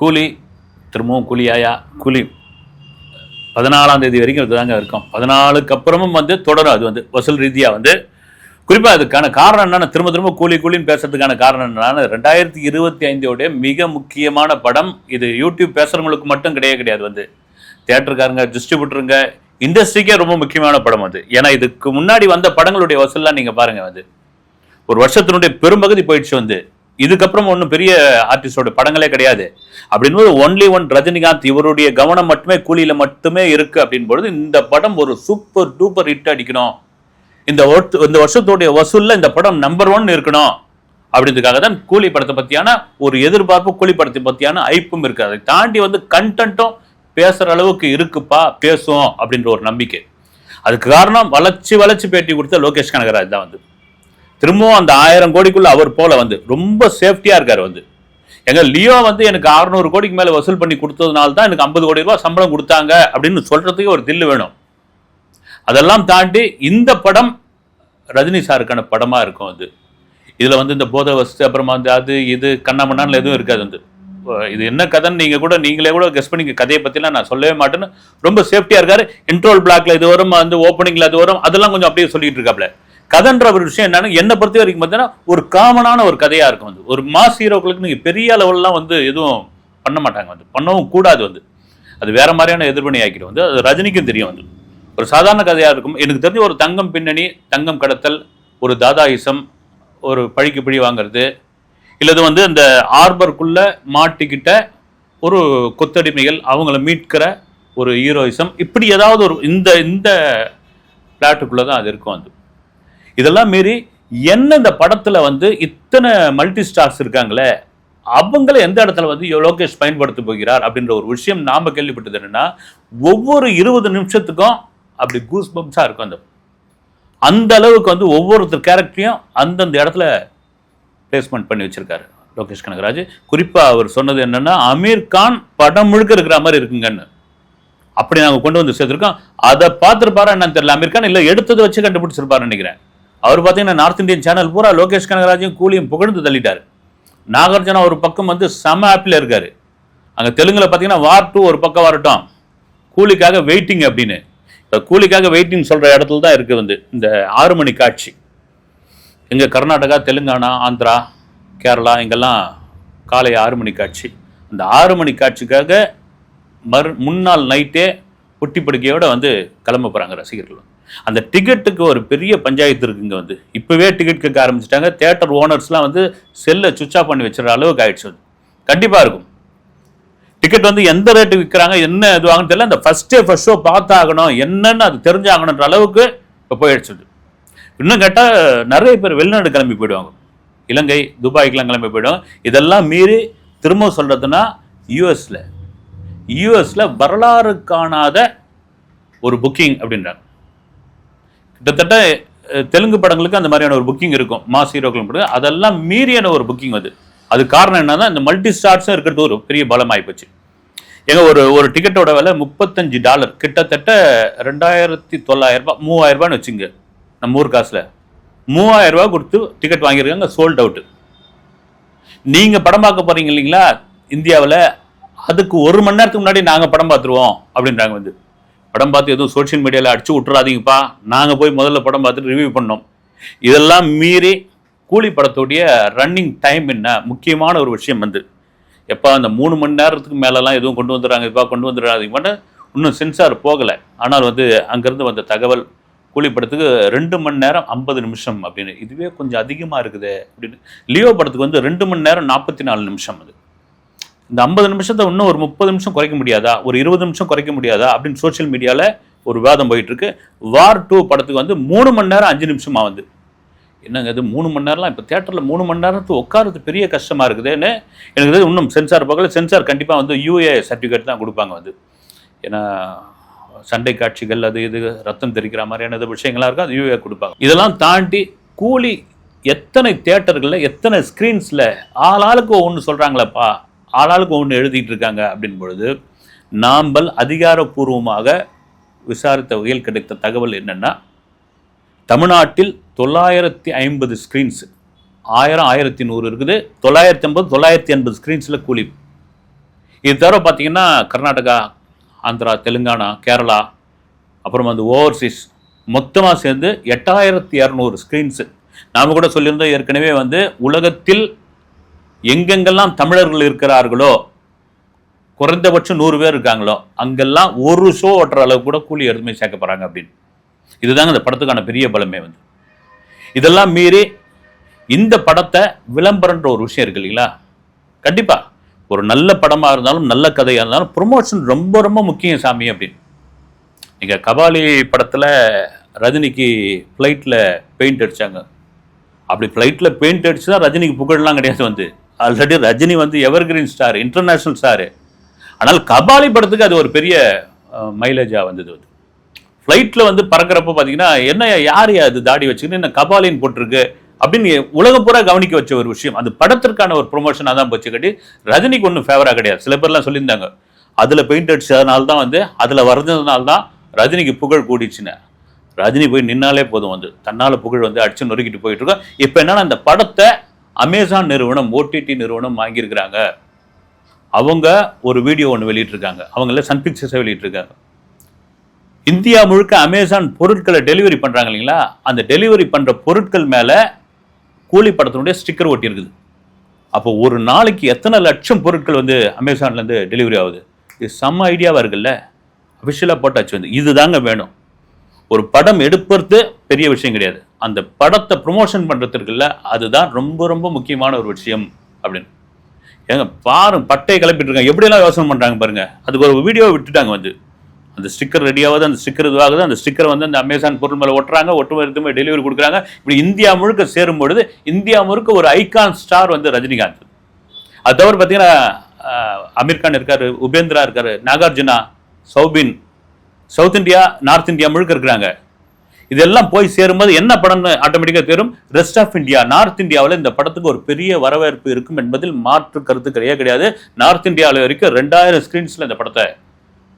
கூலி திரும்பவும் கூலியாயா? கூலி. பதினாலாம் தேதி வரைக்கும் இதுதாங்க இருக்கும். பதினாலுக்கு அப்புறமும் வந்து தொடரும். அது வந்து வசூல் ரீதியாக வந்து. குறிப்பாக அதுக்கான காரணம் என்னென்னா திரும்ப திரும்ப கூலி கூலின்னு பேசுறதுக்கான காரணம் என்னன்னா ரெண்டாயிரத்தி இருபத்தி ஐந்தோடைய மிக முக்கியமான படம் இது. யூடியூப் பேசுகிறவங்களுக்கு மட்டும் கிடையாது கிடையாது வந்து. தேட்டருக்காருங்க டிஸ்ட்ரிபியூட்டருங்க இண்டஸ்ட்ரிக்கே ரொம்ப முக்கியமான படம் அது. ஏன்னா இதுக்கு முன்னாடி வந்த படங்களுடைய வசூல்லாம் நீங்கள் பாருங்கள் வந்து. ஒரு வருஷத்தினுடைய பெரும்பகுதி போயிடுச்சு வந்து. இதுக்கப்புறம் ஒன்றும் பெரிய ஆர்டிஸ்டோட படங்களே கிடையாது. அப்படின்போது ஒன்லி ஒன் ரஜினிகாந்த் இவருடைய கவனம் மட்டுமே கூலியில் மட்டுமே இருக்கு அப்படின்பொழுது இந்த படம் ஒரு சூப்பர் டூப்பர் ஹிட் அடிக்கணும். இந்த இந்த வருஷத்துடைய வசூலில் இந்த படம் நம்பர் ஒன் இருக்கணும். அப்படின்றதுக்காக தான் கூலி படத்தை பற்றியான ஒரு எதிர்பார்ப்பு கூலி படத்தை பற்றியான ஐப்பும் இருக்குது அதை தாண்டி வந்து கண்டென்ட்டும் பேசுகிற அளவுக்கு இருக்குப்பா பேசுவோம் அப்படின்ற ஒரு நம்பிக்கை. அதுக்கு காரணம் வளர்ச்சி வளர்ச்சி பேட்டி கொடுத்த லோகேஷ் கனகராஜ் தான் வந்து. திரும்பவும் அந்த ஆயிரம் கோடிக்குள்ள அவர் போல வந்து ரொம்ப சேஃப்டியா இருக்காரு வந்து. எங்க லியோ வந்து எனக்கு 600 கோடிக்கு மேல வசூல் பண்ணி கொடுத்ததுனால தான் எனக்கு 50 கோடி ரூபாய் சம்பளம் கொடுத்தாங்க அப்படின்னு சொல்றதுக்கு ஒரு தில்லு வேணும். அதெல்லாம் தாண்டி இந்த படம் ரஜினி சாருக்கான படமா இருக்கும் அது. இதுல வந்து இந்த போத வசதி அப்புறமா வந்து அது இது கண்ணாமண்ணான்னு எதுவும் இருக்காது வந்து. இது என்ன கதைன்னு நீங்கள் கூட நீங்களே கூட கெஸ் பண்ணி கதையை பற்றிலாம் நான் சொல்லவே மாட்டேன்னு ரொம்ப சேஃப்டியாக இருக்காரு. இன்ட்ரோல் பிளாக்ல இது வரும் வந்து ஓப்பனிங்ல அது வரும் அதெல்லாம் கொஞ்சம் அப்படியே சொல்லிட்டு இருக்காப்ல. கதைன்ற ஒரு விஷயம் என்னன்னா என்னை பொறுத்த வரைக்கும் பார்த்தீங்கன்னா ஒரு காமனான ஒரு கதையாக இருக்கும் வந்து ஒரு மாஸ் ஹீரோக்களுக்கு நீங்கள் பெரிய லெவல்லாம் வந்து எதுவும் பண்ண மாட்டாங்க வந்து. பண்ணவும் கூடாது வந்து. அது வேற மாதிரியான எதிர்வினை ஆக்கிடும் வந்து. அது ரஜினிக்கும் தெரியும் வந்து. ஒரு சாதாரண கதையாக இருக்கும். எனக்கு தெரிஞ்ச ஒரு தங்கம் பின்னணி தங்கம் கடத்தல் ஒரு தாதாயிசம் ஒரு பழிக்கு பிழி வாங்குறது இல்லது வந்து அந்த ஆர்பருக்குள்ள மாட்டிக்கிட்ட ஒரு கொத்தடிமைகள் அவங்கள மீட்கிற ஒரு ஹீரோயிசம் இப்படி ஏதாவது ஒரு இந்த இந்த பிளாட்டுக்குள்ளே தான் அது இருக்கும் அது இதெல்லாம் மீறி என்ன இந்த படத்தில் வந்து இத்தனை மல்டி ஸ்டார்ஸ் இருக்காங்களே அவங்கள எந்த இடத்துல வந்து லோகேஷ் பயன்படுத்த போகிறார் அப்படின்ற ஒரு விஷயம் நாம் கேள்விப்பட்டது என்னன்னா ஒவ்வொரு இருபது நிமிஷத்துக்கும் அப்படி கூஸ் பம்ஸாக இருக்கும் அந்த அந்த அளவுக்கு வந்து ஒவ்வொருத்தர் கேரக்டரையும் அந்தந்த இடத்துல பிளேஸ்மெண்ட் பண்ணி வச்சிருக்காரு லோகேஷ் கனகராஜ். குறிப்பாக அவர் சொன்னது என்னென்னா அமீர் கான் படம் முழுக்க இருக்கிற மாதிரி இருக்குங்கன்னு. அப்படி நாங்கள் கொண்டு வந்து சேர்த்துருக்கோம். அதை பார்த்துருப்பாரா என்னன்னு தெரியல. அமீர் கான் இல்லை எடுத்ததை வச்சு கண்டுபிடிச்சிருப்பாருன்னு நினைக்கிறேன். அவர் பார்த்தீங்கன்னா நார்த் இந்தியன் சேனல் பூரா லோகேஷ் கனகராஜையும் கூலியும் புகழ்ந்து தள்ளிட்டார். நாகார்ஜுனா ஒரு பக்கம் வந்து செம ஆப்பில் இருக்கார். அங்கே தெலுங்கில் பார்த்தீங்கன்னா வார் டூ ஒரு பக்கம் வரட்டும். கூலிக்காக வெயிட்டிங் அப்படின்னு. இப்போ கூலிக்காக வெயிட்டிங் சொல்கிற இடத்துல தான் இருக்குது வந்து இந்த ஆறு மணி காட்சி. எங்கள் கர்நாடகா தெலுங்கானா ஆந்திரா கேரளா இங்கெல்லாம் காலை ஆறு மணி காட்சி. அந்த ஆறு மணி காட்சிக்காக மறு முன்னாள் நைட்டே பொட்டி படுக்கையோடு வந்து கிளம்ப போகிறாங்க ரசிகர்கள். அந்த டிக்கெட்டுக்கு ஒரு பெரிய பஞ்சாயத்து இருக்குங்க வந்து. இப்போவே டிக்கெட் கேட்க ஆரம்பிச்சிட்டாங்க. தேட்டர் ஓனர்ஸ்லாம் வந்து செல்லை சுவிச் ஆஃப் பண்ணி வச்சுற அளவுக்கு ஆயிடுச்சு அது. கண்டிப்பாக இருக்கும். டிக்கெட் வந்து எந்த ரேட்டு விற்கிறாங்க என்ன இதுவாங்கன்னு தெரியல. அந்த ஃபஸ்ட்டே ஃபஸ்ட் ஷோ பார்த்தாகணும் என்னன்னு அது தெரிஞ்சாகணுன்ற அளவுக்கு இப்போ போயிடுச்சு இன்னும் கேட்டால் நிறைய பேர் வெளிநாடு கிளம்பி போயிடுவாங்க. இலங்கை துபாய்க்கெலாம் கிளம்பி போயிடும் இதெல்லாம் மீறி திரும்ப சொல்றதுன்னா யூஎஸில் யூஎஸில் வரலாறு காணாத ஒரு புக்கிங் அப்படின்றாங்க. கிட்டத்தட்ட தெலுங்கு படங்களுக்கு அந்த மாதிரியான ஒரு புக்கிங் இருக்கும். மாஸ் ஹீரோக்கள் படம் அதெல்லாம் மீறியான ஒரு புக்கிங் அது. அது காரணம் என்னன்னா இந்த மல்டி ஸ்டார்ஸும் இருக்கிறது ஒரு பெரிய பலம் ஆயிப்போச்சு எங்க ஒரு ஒரு டிக்கெட்டோட விலை முப்பத்தஞ்சு டாலர் கிட்டத்தட்ட ரெண்டாயிரத்தி தொள்ளாயிரம் ரூபாய் மூவாயிரம் ரூபான்னு வச்சுங்க நம்ம ஊர் காசுல. மூவாயிரம் ரூபாய் கொடுத்து டிக்கெட் வாங்கியிருக்காங்க சோல்ட் அவுட் நீங்க படம் பார்க்க போறீங்க இல்லைங்களா? இந்தியாவில் அதுக்கு ஒரு மணி நேரத்துக்கு முன்னாடி நாங்கள் படம் பார்த்துருவோம் அப்படின்றாங்க வந்து. படம் பார்த்து எதுவும் சோஷியல் மீடியாவில் அடிச்சு விட்டுறாதீங்கப்பா. நாங்கள் போய் முதல்ல படம் பார்த்துட்டு ரிவ்யூ பண்ணோம். இதெல்லாம் மீறி கூலி படத்துடைய ரன்னிங் டைம் என்ன? முக்கியமான ஒரு விஷயம் வந்து எப்போ அந்த மூணு மணி நேரத்துக்கு மேலெல்லாம் எதுவும் கொண்டு வந்துடுறாங்க இப்போ கொண்டு வந்துடுறாங்க இன்னும் சென்சார் போகலை. ஆனால் வந்து அங்கேருந்து வந்த தகவல் கூலி படத்துக்கு ரெண்டு மணி நேரம் ஐம்பது நிமிஷம் அப்படின்னு. இதுவே கொஞ்சம் அதிகமாக இருக்குது அப்படின்னு. லியோ படத்துக்கு வந்து ரெண்டு மணி நேரம் நாற்பத்தி நாலு நிமிஷம் அது. இந்த ஐம்பது நிமிஷத்தை இன்னும் ஒரு முப்பது நிமிஷம் குறைக்க முடியாதா? ஒரு இருபது நிமிஷம் குறைக்க முடியாதா? அப்படின்னு சோஷியல் மீடியாவில் ஒரு விவாதம் போயிட்டு இருக்கு வார் டூ படத்துக்கு வந்து மூணு மணி நேரம் அஞ்சு நிமிஷமா வந்து. என்னங்க இது? மூணு மணி நேரம்லாம் இப்போ தேட்டரில் மூணு மணி நேரத்துக்கு உட்காரது பெரிய கஷ்டமாக இருக்குதுன்னு எனக்கு இது இன்னும் சென்சார் பார்க்கல. சென்சார் கண்டிப்பாக வந்து யூஏ சர்டிஃபிகேட் தான் கொடுப்பாங்க வந்து. ஏன்னா சண்டை காட்சிகள் அது இது ரத்தம் தெரிக்கிற மாதிரியான இது விஷயங்களாக இருக்கும். அது யூஏ கொடுப்பாங்க. இதெல்லாம் தாண்டி கூலி எத்தனை தேட்டர்களில் எத்தனை ஸ்க்ரீன்ஸில் ஆளாளுக்கு ஒன்று சொல்கிறாங்களேப்பா ஆளாளுக்கு ஒன்று எழுதிட்டு இருக்காங்க அப்படின் பொழுது நாம்பல் அதிகாரப்பூர்வமாக விசாரித்த வகையில் கிடைத்த தகவல் என்னென்னா தமிழ்நாட்டில் தொள்ளாயிரத்தி ஐம்பது ஸ்க்ரீன்ஸ் ஆயிரம் ஆயிரத்தி நூறு இருக்குது. தொள்ளாயிரத்தி ஐம்பது தொள்ளாயிரத்தி எண்பது ஸ்க்ரீன்ஸில் கூலி. இது தவிர பார்த்தீங்கன்னா கர்நாடகா ஆந்திரா தெலுங்கானா கேரளா அப்புறம் வந்து ஓவர்சீஸ் மொத்தமாக சேர்ந்து எட்டாயிரத்தி இரநூறு ஸ்க்ரீன்ஸு நாம் கூட சொல்லியிருந்தோம் ஏற்கனவே வந்து உலகத்தில் எங்கெங்கெல்லாம் தமிழர்கள் இருக்கிறார்களோ குறைந்தபட்சம் நூறு பேர் இருக்காங்களோ அங்கெல்லாம் ஒரு ஷோ ஓட்டுற அளவு கூட கூலி எதுவுமே சேர்க்க போகிறாங்க அப்படின்னு. இதுதாங்க இந்த படத்துக்கான பெரிய பலமே வந்து. இதெல்லாம் மீறி இந்த படத்தை விளம்பரன்ற ஒரு விஷயம் இருக்கு இல்லைங்களா? கண்டிப்பாக ஒரு நல்ல படமாக இருந்தாலும் நல்ல கதையாக இருந்தாலும் ப்ரொமோஷன் ரொம்ப ரொம்ப முக்கியம் சாமி அப்படின்னு. நீங்கள் கபாலி படத்தில் ரஜினிக்கு ஃப்ளைட்டில் பெயிண்ட் அடித்தாங்க அப்படி ஃப்ளைட்டில் பெயிண்ட் அடிச்சு தான் ரஜினிக்கு புகழெலாம் கிடையாது வந்து. ஆல்ரெடி ரஜினி வந்து எவர்கிரீன் ஸ்டார் இன்டர்நேஷ்னல் ஸ்டாரு ஆனால் கபாலி படத்துக்கு அது ஒரு பெரிய மைலேஜாக வந்தது அது. ஃப்ளைட்டில் வந்து பறக்கிறப்ப பார்த்தீங்கன்னா என்ன யார் அது தாடி வச்சுக்கின்னு என்ன கபாலின்னு போட்டிருக்கு அப்படின்னு உலகம் பூரா கவனிக்க வச்ச ஒரு விஷயம். அந்த படத்திற்கான ஒரு ப்ரொமோஷனாக தான் போச்சு கட்டி ரஜினிக்கு ஒன்றும் ஃபேவராக கிடையாது. சில பேர்லாம் சொல்லியிருந்தாங்க. அதில் பெயிண்ட் அடிச்சதுனால தான் வந்து அதில் வரைஞ்சதுனால தான் ரஜினிக்கு புகழ் கூடிச்சுன்னு. ரஜினி போய் நின்னாலே போதும் வந்து. தன்னால் புகழ் வந்து அடிச்சு நொறுக்கிட்டு போயிட்டு இருக்கோம். இப்போ என்னன்னா அந்த படத்தை அமேசான் நிறுவனம் ஓடிடி நிறுவனம் வாங்கியிருக்கிறாங்க. அவங்க ஒரு வீடியோ ஒன்று வெளியிட்டிருக்காங்க. அவங்கள சன் பிக்சர்ஸை வெளியிட்டிருக்காங்க. இந்தியா முழுக்க அமேசான் பொருட்களை டெலிவரி பண்ணுறாங்க இல்லைங்களா? அந்த டெலிவரி பண்ணுற பொருட்கள் மேலே கூலி படத்தினுடைய ஸ்டிக்கர் ஒட்டியிருக்குது. அப்போ ஒரு நாளைக்கு எத்தனை லட்சம் பொருட்கள் வந்து அமேசான்லேருந்து டெலிவரி ஆகுது? இது செம்ம ஐடியாவாக இருக்குல்ல? அஃபிஷியலாக போட்டாச்சு வந்து. இதுதாங்க வேணும். ஒரு படம் எடுப்பது பெரிய விஷயம் கிடையாது. அந்த படத்தை ப்ரொமோஷன் பண்ணுறதுக்குல்ல அதுதான் ரொம்ப ரொம்ப முக்கியமான ஒரு விஷயம் அப்படின்னு. ஏங்க பாரு பட்டையை கிளப்பிட்டு இருக்காங்க. எப்படியெல்லாம் யோசனை பண்ணுறாங்க பாருங்க. அதுக்கு ஒரு வீடியோ விட்டுட்டாங்க வந்து. அந்த ஸ்டிக்கர் ரெடியாகுது அந்த ஸ்டிக்கர் இதுவாகுது அந்த ஸ்டிக்கர் வந்து அந்த அமேசான் பொருள் மேலே ஒட்டுறாங்க ஒட்டு எடுத்து டெலிவரி கொடுக்குறாங்க. இப்படி இந்தியா முழுக்க சேரும் பொழுது இந்தியா முழுக்க ஒரு ஐகான் ஸ்டார் வந்து ரஜினிகாந்த். அது தவிர பார்த்தீங்கன்னா அமீர்கான் இருக்கார் இருக்காரு உபேந்திரா இருக்காரு Nagarjuna Soubin. South India North India முழுக்க இருக்கிறாங்க. இதெல்லாம் போய் சேரும்போது என்ன படம்னு ஆட்டோமேட்டிக்காக தெரியும் ரெஸ்ட் ஆஃப் இந்தியா நார்த் இந்தியாவில் இந்த படத்துக்கு ஒரு பெரிய வரவேற்பு இருக்கும் என்பதில் மாற்று கருத்து கிடையாது. கிடையாது நார்த் இந்தியாவில் வரைக்கும் ரெண்டாயிரம் ஸ்க்ரீன்ஸில் இந்த படத்தை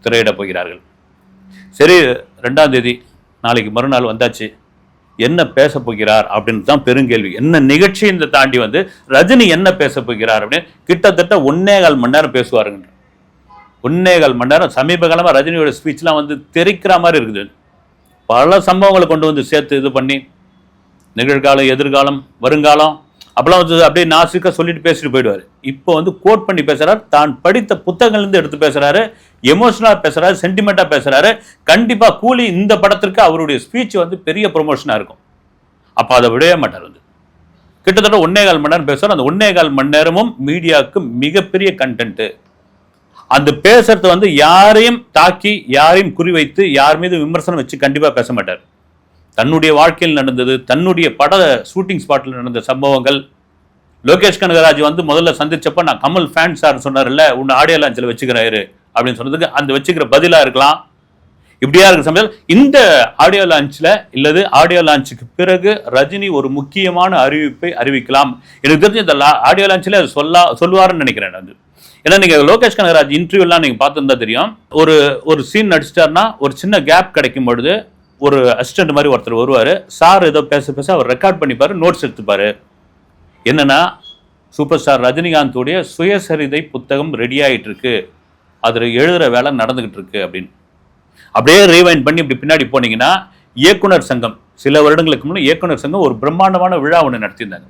திரையிட போகிறார்கள். சரி ரெண்டாம் தேதி நாளைக்கு மறுநாள் வந்தாச்சு. என்ன பேச போகிறார் அப்படின்னு தான் பெருங்கேள்வி. என்ன நிகழ்ச்சி இந்த தாண்டி வந்து ரஜினி என்ன பேச போகிறார் அப்படின்னு கிட்டத்தட்ட ஒன்னே கால் மணி நேரம் பேசுவாருங்க. ஒன்னே கால் மணி நேரம் சமீப காலமாக ரஜினியோட ஸ்பீச்லாம் வந்து தெரிக்கிற மாதிரி இருக்குது. பல சம்பவங்களை கொண்டு வந்து சேர்த்து இது பண்ணி நிகழ்காலம் எதிர்காலம் வருங்காலம் அப்பெல்லாம் வந்து அப்படியே நாசிக்காக சொல்லிட்டு பேசிட்டு போயிடுவார். இப்போ வந்து கோட் பண்ணி பேசுகிறார் தான் படித்த புத்தகங்கள்லேருந்து எடுத்து பேசுகிறாரு எமோஷனலாக பேசுகிறாரு சென்டிமெண்ட்டாக பேசுகிறாரு கண்டிப்பாக கூலி இந்த படத்திற்கு அவருடைய ஸ்பீச் வந்து பெரிய ப்ரொமோஷனாக இருக்கும். அப்போ அதை விடவே மாட்டார் வந்து. கிட்டத்தட்ட ஒன்னே கால் மணி நேரம் பேசுகிறார் அந்த ஒன்னே கால் மணி நேரமும் மீடியாவுக்கு மிகப்பெரிய கண்டென்ட்டு அந்த பேசுறது வந்து யாரையும் தாக்கி யாரையும் குறிவைத்து யார் மீது விமர்சனம் வச்சு கண்டிப்பாக பேச மாட்டார். தன்னுடைய வாழ்க்கையில் நடந்தது தன்னுடைய பட ஷூட்டிங் ஸ்பாட்டில் நடந்த சம்பவங்கள். லோகேஷ் கனகராஜ் வந்து முதல்ல சந்திச்சப்ப நான் கமல் ஃபேன் சார் சொன்னார்ல உன்னை ஆடியோ லான்ச்சில் வச்சுக்கிறாரு அப்படின்னு சொன்னதுக்கு அந்த வச்சுக்கிற பதிலாக இருக்கலாம். இப்படியா இருக்க சமயத்தில் இந்த ஆடியோ லான்ச்சில் இல்லது ஆடியோ லான்ச்சுக்கு பிறகு ரஜினி ஒரு முக்கியமான அறிவிப்பை அறிவிக்கலாம். எனக்கு தெரிஞ்சு இந்த ஆடியோ லான்ச்சில் அது சொல்ல சொல்லுவாருன்னு நினைக்கிறேன் அது. ஏன்னா நீங்கள் லோகேஷ் கனகராஜ் இன்டர்வியூலாம் நீங்கள் பார்த்துருந்தா தெரியும். ஒரு ஒரு சீன் நடிச்சிட்டாருன்னா ஒரு சின்ன கேப் கிடைக்கும் பொழுது ஒரு அசிஸ்டன்ட் மாதிரி ஒருத்தர் வருவார். சார் ஏதோ பேச பேச அவர் ரெக்கார்ட் பண்ணிப்பாரு நோட்ஸ் எடுத்துப்பாரு. என்னன்னா சூப்பர் ஸ்டார் ரஜினிகாந்தோடைய சுயசரிதை புத்தகம் ரெடி ஆகிட்டு இருக்கு அதில் எழுதுகிற வேலை நடந்துகிட்டு இருக்கு அப்படின்னு. அப்படியே ரீவைண்ட் பண்ணி இப்படி பின்னாடி போனீங்கன்னா இயக்குனர் சங்கம் சில வருடங்களுக்கு முன்னே இயக்குனர் சங்கம் ஒரு பிரம்மாண்டமான விழா ஒன்று நடத்தியிருந்தாங்க.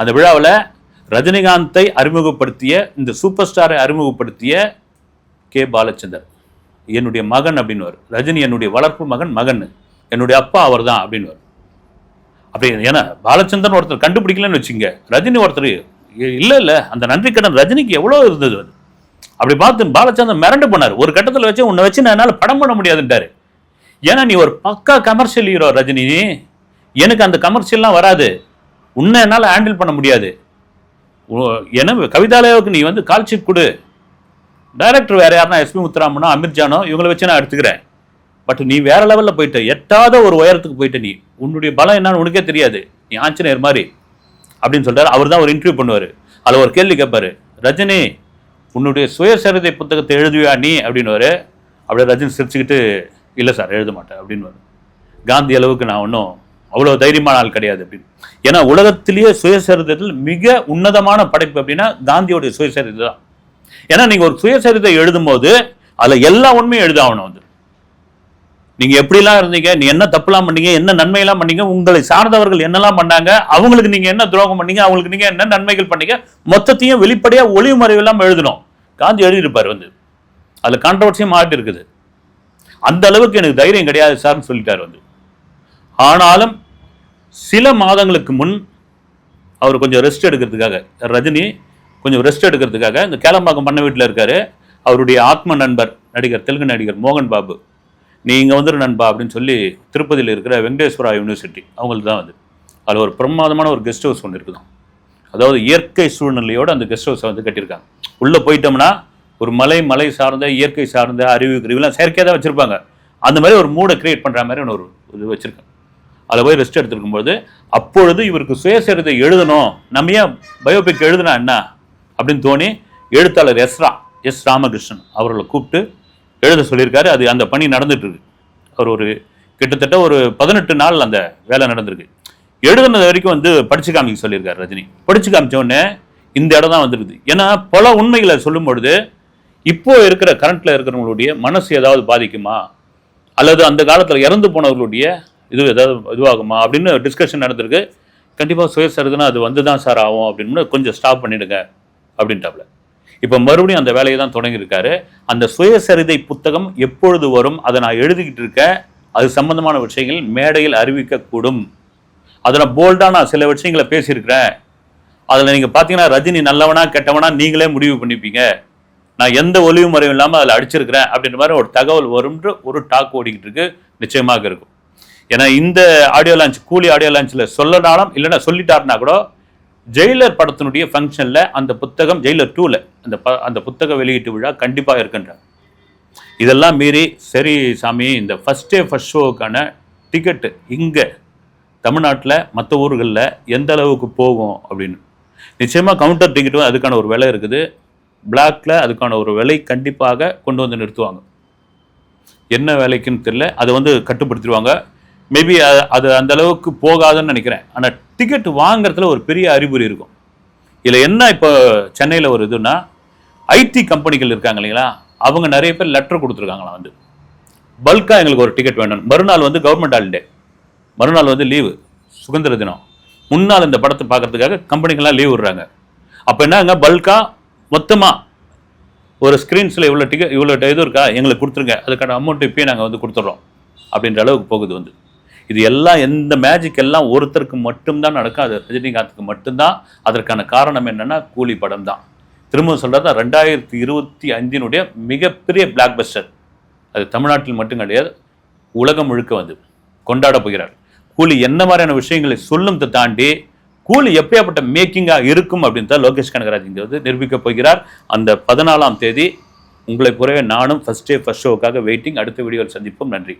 அந்த விழாவில் ரஜினிகாந்தை அறிமுகப்படுத்திய இந்த சூப்பர் ஸ்டாரை அறிமுகப்படுத்திய கே பாலச்சந்தர். என்னுடைய மகன் அப்படின்னுவார். ரஜினி என்னுடைய வளர்ப்பு மகன் மகன். என்னுடைய அப்பா அவர் தான் அப்படின்னுவார். அப்படி ஏன்னா பாலச்சந்திரன் ஒருத்தர் கண்டுபிடிக்கலன்னு வச்சுங்க ரஜினி ஒருத்தர் இல்லை இல்லை. அந்த நன்றி கடன் ரஜினிக்கு எவ்வளோ இருந்தது அது? அப்படி பார்த்து பாலச்சந்திரன் மிரண்டு போனார். ஒரு கட்டத்தில் வச்சு உன்னை வச்சு நான் என்னால் படம் பண்ண முடியாதுன்ட்டாரு. ஏன்னா நீ ஒரு பக்கா கமர்ஷியல் ஹீரோ ரஜினி. எனக்கு அந்த கமர்ஷியல்லாம் வராது. உன்னை என்னால் ஹேண்டில் பண்ண முடியாது. ஏன்னா கவிதாலயாவுக்கு நீ வந்து கால்ஷீட் கொடு. டைரக்டர் வேற யாருன்னா எஸ்பி முத்துராமனோ அமிர்ஜானோ இவங்களை வச்சு நான் எடுத்துக்கிறேன். பட் நீ வேற லெவலில் போயிட்ட எட்டாத ஒரு உயரத்துக்கு போயிட்ட நீ. உன்னுடைய பலம் என்னன்னு உனக்கே தெரியாது. நீ ஆஞ்சநேயர் மாதிரி. அப்படின்னு சொல்கிறார் அவர் தான் ஒரு இன்டர்வியூ பண்ணுவார். அதில் ஒரு கேள்வி கேட்பாரு. ரஜினி உன்னுடைய சுயசரிதை புத்தகத்தை எழுதுவியா நீ? அப்படின்னுவாரு. அப்படியே ரஜினி சிரிச்சுக்கிட்டு இல்லை சார் எழுத மாட்டேன். அப்படின்னு காந்தி அளவுக்கு நான் ஒன்றும் அவ்வளோ தைரியமான ஆள் கிடையாது அப்படின்னு. ஏன்னா உலகத்திலேயே சுயசரிதத்தில் மிக உன்னதமான படைப்பு அப்படின்னா காந்தியோடைய சுயசரிதை தான். ஏன்னா நீங்க ஒரு சுயசரிதை எழுதும்போது அதுல எல்லா உண்மையும் எழுதாகணும் வந்து நீங்க எப்படிலாம் இருந்தீங்க நீ என்ன தப்புலாம் பண்ணீங்க என்ன நன்மையெல்லாம் பண்ணீங்க உங்களை சார்ந்தவர்கள் என்னெல்லாம் பண்ணாங்க அவங்களுக்கு நீங்க என்ன துரோகம் பண்ணீங்க அவங்களுக்கு நீங்க என்ன நன்மைகள் பண்ணீங்க மொத்தத்தையும் வெளிப்படையா ஒளிவு மறைவு எழுதணும். காந்தி எழுதியிருப்பார் வந்து. அதுல கான்ட்ரவர்சியும் மாட்டி இருக்குது. அந்த அளவுக்கு எனக்கு தைரியம் கிடையாது சார்னு சொல்லிட்டார் வந்து. ஆனாலும் சில மாதங்களுக்கு முன் அவர் கொஞ்சம் ரெஸ்ட் எடுக்கிறதுக்காக ரஜினி கொஞ்சம் ரெஸ்ட் எடுக்கிறதுக்காக இந்த கேளம்பாக்கம் பண்ண வீட்டில் இருக்காரு. அவருடைய ஆத்ம நண்பர் நடிகர் தெலுங்கு நடிகர் மோகன் பாபு. நீ இங்கே வந்துரு நண்பா அப்படின்னு சொல்லி திருப்பதியில் இருக்கிற வெங்கடேஸ்வரா யூனிவர்சிட்டி அவங்களுக்கு தான் வந்து அதில் ஒரு பிரமாதமான ஒரு கெஸ்ட் ஹவுஸ் ஒன்று இருக்குதாம் அதாவது இயற்கை சூழ்நிலையோடு அந்த கெஸ்ட் ஹவுஸை வந்து கட்டியிருக்காங்க. உள்ளே போயிட்டோம்னா ஒரு மலை மலை சார்ந்த இயற்கை சார்ந்த அறிவு கிரிவுலாம் செயற்கையாக தான் வச்சுருப்பாங்க. அந்த மாதிரி ஒரு மூடை கிரியேட் பண்ணுற மாதிரி ஒன்று ஒரு இது வச்சுருக்கேன் அதில் போய் ரெஸ்ட் எடுத்துருக்கும்போது அப்பொழுது இவருக்கு சுயசரிதை எழுதணும். நம்ம ஏன் பயோபிக் எழுதுனா என்ன? அப்படின்னு தோணி எழுத்தாளர் எஸ் ரா எஸ் ராமகிருஷ்ணன் அவர்களை கூப்பிட்டு எழுத சொல்லியிருக்காரு. அது அந்த பணி நடந்துட்டுருக்கு. அவர் ஒரு கிட்டத்தட்ட ஒரு பதினெட்டு நாள் அந்த வேலை நடந்திருக்கு. எழுதுனது வரைக்கும் வந்து படிச்சு காமிக்க சொல்லியிருக்காரு ரஜினி. படிச்சு காமிச்சோடனே இந்த இடம் தான் வந்துருக்குது. ஏன்னா பல உண்மைகளை சொல்லும் பொழுது இப்போ இருக்கிற கரண்ட்டில் இருக்கிறவங்களுடைய மனசு ஏதாவது பாதிக்குமா? அல்லது அந்த காலத்தில் இறந்து போனவர்களுடைய இது ஏதாவது இதுவாகுமா அப்படின்னு டிஸ்கஷன் நடந்திருக்கு. கண்டிப்பாக சுயசரிதுனா அது வந்து தான் சார் ஆகும் அப்படின்னு கொஞ்சம் ஸ்டாப் பண்ணிடுங்க அப்படின்ட்டாப்ல இப்போ மறுபடியும் அந்த வேலையை தான் தொடங்கியிருக்காரு. அந்த சுயசரிதை புத்தகம் எப்பொழுது வரும் அதை நான் எழுதிக்கிட்டு இருக்கேன். அது சம்பந்தமான விஷயங்கள் மேடையில் அறிவிக்கக்கூடும். அதில் போல்டாக நான் சில விஷயங்களை பேசியிருக்கிறேன். அதில் நீங்கள் பார்த்தீங்கன்னா ரஜினி நல்லவனா கெட்டவனா நீங்களே முடிவு பண்ணிப்பீங்க. நான் எந்த ஒளிவு முறையும் இல்லாமல் அதில் அடிச்சிருக்கிறேன் அப்படின்ற மாதிரி ஒரு தகவல் வரும்ன்ற ஒரு டாக் ஓடிக்கிட்டு இருக்கு. நிச்சயமாக இருக்கும். ஏன்னா இந்த ஆடியோ லான்ச் கூலி ஆடியோ லான்ச்சில் சொல்லனாலும் இல்லைன்னா சொல்லிட்டாருன்னா கூட ஜெயிலர் படத்தினுடைய ஃபங்க்ஷனில் அந்த புத்தகம் ஜெயிலர் டூவில் அந்த ப அந்த புத்தக வெளியீட்டு விழா கண்டிப்பாக இருக்கின்றார். இதெல்லாம் மீறி சரி சாமி இந்த ஃபஸ்ட் டே ஃபஸ்ட் ஷோவுக்கான டிக்கெட்டு இங்கே தமிழ்நாட்டில் மற்ற ஊர்களில் எந்த அளவுக்கு போகும் அப்படின்னு. நிச்சயமாக கவுண்டர் டிக்கெட்டும் அதுக்கான ஒரு விலை இருக்குது. பிளாக்ல அதுக்கான ஒரு விலை கண்டிப்பாக கொண்டு வந்து நிறுத்துவாங்க. என்ன வேலைக்குன்னு தெரியல. அதை வந்து கட்டுப்படுத்திடுவாங்க. மேபி அது அந்த அளவுக்கு போகாதுன்னு நினைக்கிறேன். ஆனால் டிக்கெட் வாங்குறதுல ஒரு பெரிய அறிகுறி இருக்கும். இதில் என்ன இப்போ சென்னையில் ஒரு இதுன்னா ஐடி கம்பெனிகள் இருக்காங்க இல்லைங்களா? அவங்க நிறைய பேர் லெட்டர் கொடுத்துருக்காங்களா வந்து. பல்காக எங்களுக்கு ஒரு டிக்கெட் வேணும். மறுநாள் வந்து கவர்மெண்ட் ஹாலிடே மறுநாள் வந்து லீவு சுதந்திர தினம். முன்னால் இந்த படத்தை பார்க்கறதுக்காக கம்பெனிகள்லாம் லீவ் விடுறாங்க. அப்போ என்னங்க பல்காக மொத்தமாக ஒரு ஸ்க்ரீன்ஸில் இவ்வளோ டிக்கெட் இவ்வளோ இது இருக்கா? எங்களுக்கு கொடுத்துருங்க. அதுக்கான அமௌண்ட் இப்போயே நாங்கள் வந்து கொடுத்துட்றோம். அப்படின்ற அளவுக்கு போகுது வந்து. இது எல்லாம் எந்த மேஜிக் எல்லாம் ஒருத்தருக்கு மட்டும்தான் நடக்கும் அது ரஜினிகாந்துக்கு மட்டும்தான். அதற்கான காரணம் என்னென்னா கூலி படம் தான். திரும்ப சொல்கிறது ரெண்டாயிரத்தி இருபத்தி அஞ்சினுடைய மிகப்பெரிய பிளாக் பஸ்டர் அது தமிழ்நாட்டில் மட்டும் கிடையாது உலகம் முழுக்க வந்து கொண்டாட போகிறார். கூலி என்ன மாதிரியான விஷயங்களை சொல்லும் தாண்டி கூலி எப்படியாப்பட்ட மேக்கிங்காக இருக்கும் அப்படின்னு தான் லோகேஷ் கனகராஜ் இங்கே வந்து நிரூபிக்க போகிறார். அந்த பதினாலாம் தேதி உங்களை போலவே நானும் ஃபஸ்ட் டே ஃபஸ்ட் ஷோவுக்காக வெயிட்டிங் அடுத்த வீடியோவில் சந்திப்போம். நன்றி.